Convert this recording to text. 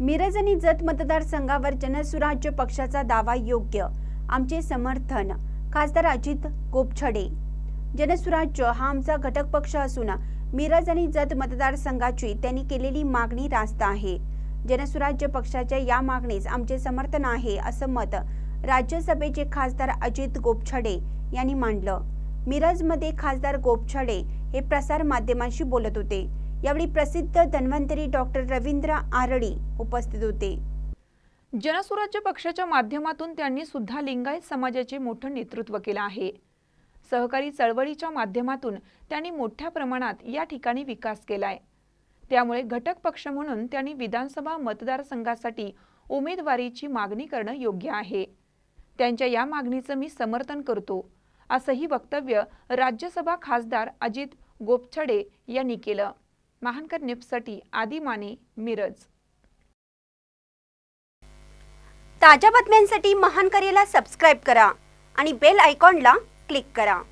मिरज आणि जत मतदारसंघावर जनसुराज्य पक्षाचा दावा योग्य. आमचे समर्थन खासदार अजित गोपछडे. जनसुराज्य हा आमचा घटक पक्ष असून मिरज आणि जत मतदारसंघाची त्यांनी केलेली मागणी रास्त आहे. जनसुराज्य पक्षाच्या या मागणीस आमचे समर्थन आहे असं मत राज्यसभेचे खासदार अजित गोपछडे यांनी मांडलं. मिरजमध्ये खासदार गोपछडे हे प्रसार माध्यमांशी बोलत होते. यावेळी प्रसिद्ध धन्वंतरी डॉक्टर रवींद्र आरडी उपस्थित होते. जनसुराज्य पक्षाच्या माध्यमातून त्यांनी सुद्धा लिंगायत समाजाचे मोठं नेतृत्व केलं आहे. सहकारी चळवळीच्या माध्यमातून त्यांनी मोठ्या प्रमाणात या ठिकाणी विकास केलाय. त्यामुळे घटक पक्ष म्हणून त्यांनी विधानसभा मतदारसंघासाठी उमेदवारीची मागणी करणं योग्य आहे. त्यांच्या या मागणीचं मी समर्थन करतो असंही वक्तव्य राज्यसभा खासदार अजित गोपछडे यांनी केलं. महानकर न्यूजसाठी आदी माने मिरज. ताज्या बातम्यांसाठी महान करेला सबस्क्राईब करा आणि बेल आयकॉनला क्लिक करा.